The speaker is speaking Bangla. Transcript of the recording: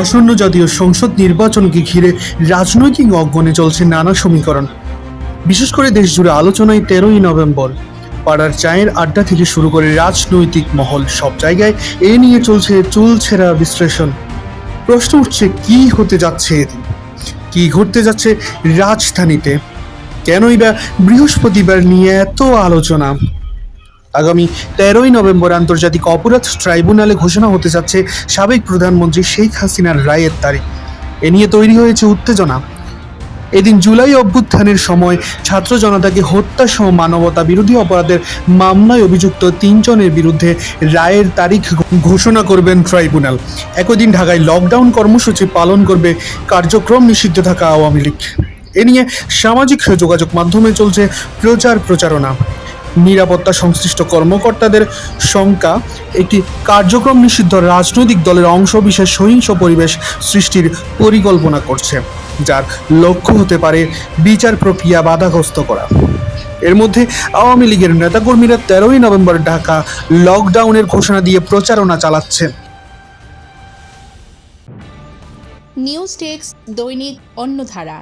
আসন্ন জাতীয় সংসদ নির্বাচনকে ঘিরে রাজনৈতিক অঙ্গনে চলছে নানা সমীকরণ। বিশেষ করে দেশ জুড়ে আলোচনায় তেরোই নভেম্বর। পাড়ার চায়ের আড্ডা থেকে শুরু করে রাজনৈতিক মহল সব জায়গায় এ নিয়ে চলছে চুলছেরা বিশ্লেষণ। প্রশ্ন উঠছে, কি হতে যাচ্ছে এদিন? কি ঘটতে যাচ্ছে রাজধানীতে? কেনই বা বৃহস্পতিবার নিয়ে এত আলোচনা? আগামী তেরোই নভেম্বর আন্তর্জাতিক অপরাধ ট্রাইব্যুনালে ঘোষণা হতে যাচ্ছে সাবেক প্রধানমন্ত্রী শেখ হাসিনার রায়ের তারিখ। এ নিয়ে তৈরি হয়েছে উত্তেজনা। এদিন জুলাই অভ্যুত্থানের সময় ছাত্র জনতাকে হত্যা সহ মানবতা বিরোধী অপরাধের মামলায় অভিযুক্ত তিনজনের বিরুদ্ধে রায়ের তারিখ ঘোষণা করবেন ট্রাইব্যুনাল। একই দিন ঢাকায় লকডাউন কর্মসূচি পালন করবে কার্যক্রম নিষিদ্ধ থাকা আওয়ামী লীগ। এ নিয়ে সামাজিক যোগাযোগ মাধ্যমে চলছে প্রচার প্রচারণা। নিরাপত্তা সংশ্লিষ্ট কর্মকর্তাদের শঙ্কা, একটি কার্যক্রম নিষিদ্ধ রাজনৈতিক দলের অংশ বিশেষ সহিংস পরিবেশ সৃষ্টির পরিকল্পনা করছে, যার লক্ষ্য হতে পারে বিচার প্রক্রিয়া বাধাগ্রস্ত করা। এর মধ্যে আওয়ামী লীগের নেতাকর্মীরা তেরোই নভেম্বর ঢাকা লকডাউনের ঘোষণা দিয়ে প্রচারণা চালাচ্ছে নিউজ টেক্স দৈনিক অন্যধারা